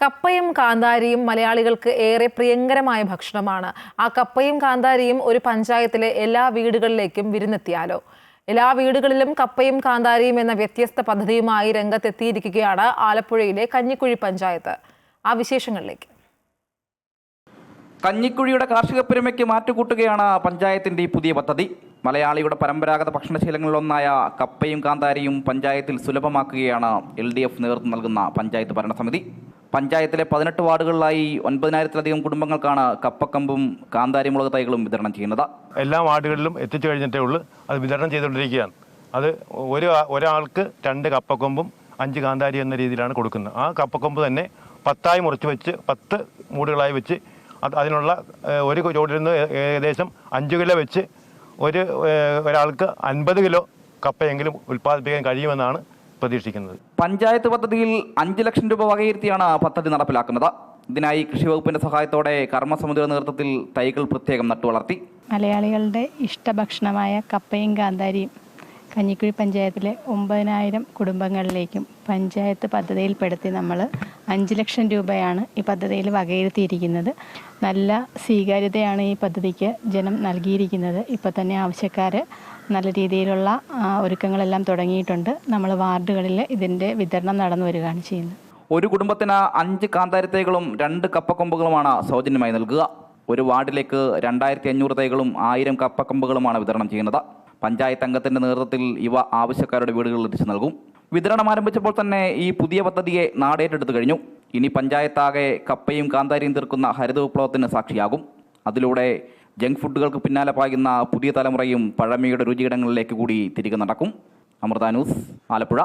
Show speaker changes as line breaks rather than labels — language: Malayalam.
കപ്പയും കാന്താരിയും മലയാളികൾക്ക് ഏറെ പ്രിയങ്കരമായ ഭക്ഷണമാണ്. ആ കപ്പയും കാന്താരിയും ഒരു പഞ്ചായത്തിലെ എല്ലാ വീടുകളിലേക്കും വിരുന്നെത്തിയാലോ? എല്ലാ വീടുകളിലും കപ്പയും കാന്താരിയും എന്ന വ്യത്യസ്ത പദ്ധതിയുമായി രംഗത്തെത്തിയിരിക്കുകയാണ് ആലപ്പുഴയിലെ കഞ്ഞിക്കുഴി പഞ്ചായത്ത്. ആ വിശേഷങ്ങളിലേക്ക്.
കഞ്ഞിക്കുഴിയുടെ കാർഷിക പെരുമയ്ക്ക് മാറ്റുകൂട്ടുകയാണ് പഞ്ചായത്തിന്റെ ഈ പുതിയ പദ്ധതി. മലയാളിയുടെ പരമ്പരാഗത ഭക്ഷണശീലങ്ങളിലൊന്നായ കപ്പയും കാന്താരിയും പഞ്ചായത്തിൽ സുലഭമാക്കുകയാണ് എൽ ഡി എഫ് നേതൃത്വം നൽകുന്ന പഞ്ചായത്ത് ഭരണസമിതി. പഞ്ചായത്തിലെ പതിനെട്ട് വാർഡുകളിലായി ഒൻപതിനായിരത്തിലധികം കുടുംബങ്ങൾക്കാണ് കപ്പക്കമ്പും കാന്താരി മുളക് തൈകളും വിതരണം ചെയ്യുന്നത്.
എല്ലാ വാർഡുകളിലും എത്തിച്ചു കഴിഞ്ഞിട്ടേ ഉള്ളൂ. അത് വിതരണം ചെയ്തുകൊണ്ടിരിക്കുകയാണ്. അത് ഒരു ഒരാൾക്ക് രണ്ട് കപ്പക്കൊമ്പും അഞ്ച് കാന്താരി എന്ന രീതിയിലാണ് കൊടുക്കുന്നത്. ആ കപ്പക്കൊമ്പ് തന്നെ പത്തായി മുറിച്ച് വെച്ച് പത്ത് മൂടുകളായി വെച്ച് അത് അതിനുള്ള ഒരു ചോട്ടിൽ നിന്ന് ഏകദേശം അഞ്ച് കിലോ വെച്ച് ഒരു ഒരാൾക്ക് അൻപത് കിലോ കപ്പയെങ്കിലും ഉൽപ്പാദിപ്പിക്കാൻ കഴിയുമെന്നാണ് പ്രതീക്ഷിക്കുന്നത്.
പഞ്ചായത്ത് പദ്ധതിയിൽ അഞ്ച് ലക്ഷം രൂപ വകയിരുത്തിയാണ് പദ്ധതി നടപ്പിലാക്കുന്നത്. ഇതിനായി കൃഷി വകുപ്പിന്റെ സഹായത്തോടെ കർമ്മസമിതിയുടെ നേതൃത്വത്തിൽ തൈകൾ പ്രത്യേകം നട്ടുവളർത്തി.
മലയാളികളുടെ ഇഷ്ടഭക്ഷണമായ കപ്പയും കാന്താരിയും കഞ്ഞിക്കുഴി പഞ്ചായത്തിലെ ഒമ്പതിനായിരം കുടുംബങ്ങളിലേക്കും പഞ്ചായത്ത് പദ്ധതിയിൽപ്പെടുത്തി നമ്മൾ അഞ്ച് ലക്ഷം രൂപയാണ് ഈ പദ്ധതിയിൽ വകയിരുത്തിയിരിക്കുന്നത്. നല്ല സ്വീകാര്യതയാണ് ഈ പദ്ധതിക്ക് ജനം നൽകിയിരിക്കുന്നത്. ഇപ്പോൾ തന്നെ ആവശ്യക്കാർ നല്ല രീതിയിലുള്ള ഒരുക്കങ്ങളെല്ലാം തുടങ്ങിയിട്ടുണ്ട്. നമ്മൾ വാർഡുകളിൽ ഇതിന്റെ വിതരണം നടന്നു വരികയാണ് ചെയ്യുന്നത്.
ഒരു കുടുംബത്തിന് അഞ്ച് കാന്താരത്തൈകളും രണ്ട് കപ്പക്കൊമ്പുകളുമാണ് സൗജന്യമായി നൽകുക. ഒരു വാർഡിലേക്ക് രണ്ടായിരത്തി അഞ്ഞൂറ് തൈകളും ആയിരം കപ്പക്കൊമ്പുകളുമാണ് വിതരണം ചെയ്യുന്നത്. പഞ്ചായത്ത് അംഗത്തിന്റെ നേതൃത്വത്തിൽ ഇവ ആവശ്യക്കാരുടെ വീടുകളിൽ എത്തിച്ചു നൽകും. വിതരണം ആരംഭിച്ചപ്പോൾ തന്നെ ഈ പുതിയ പദ്ധതിയെ നാടേറ്റെടുത്തു കഴിഞ്ഞു. ഇനി പഞ്ചായത്താകെ കപ്പയും കാന്താരിയും തീർക്കുന്ന ഹരിത വിപ്ലവത്തിന് സാക്ഷിയാകും. അതിലൂടെ ജങ്ക് ഫുഡുകൾക്ക് പിന്നാലെ പായുന്ന പുതിയ തലമുറയും പഴമയുടെ രുചിയിടങ്ങളിലേക്ക് കൂടി തിരികെ നടക്കും. അമൃത ന്യൂസ് ആലപ്പുഴ.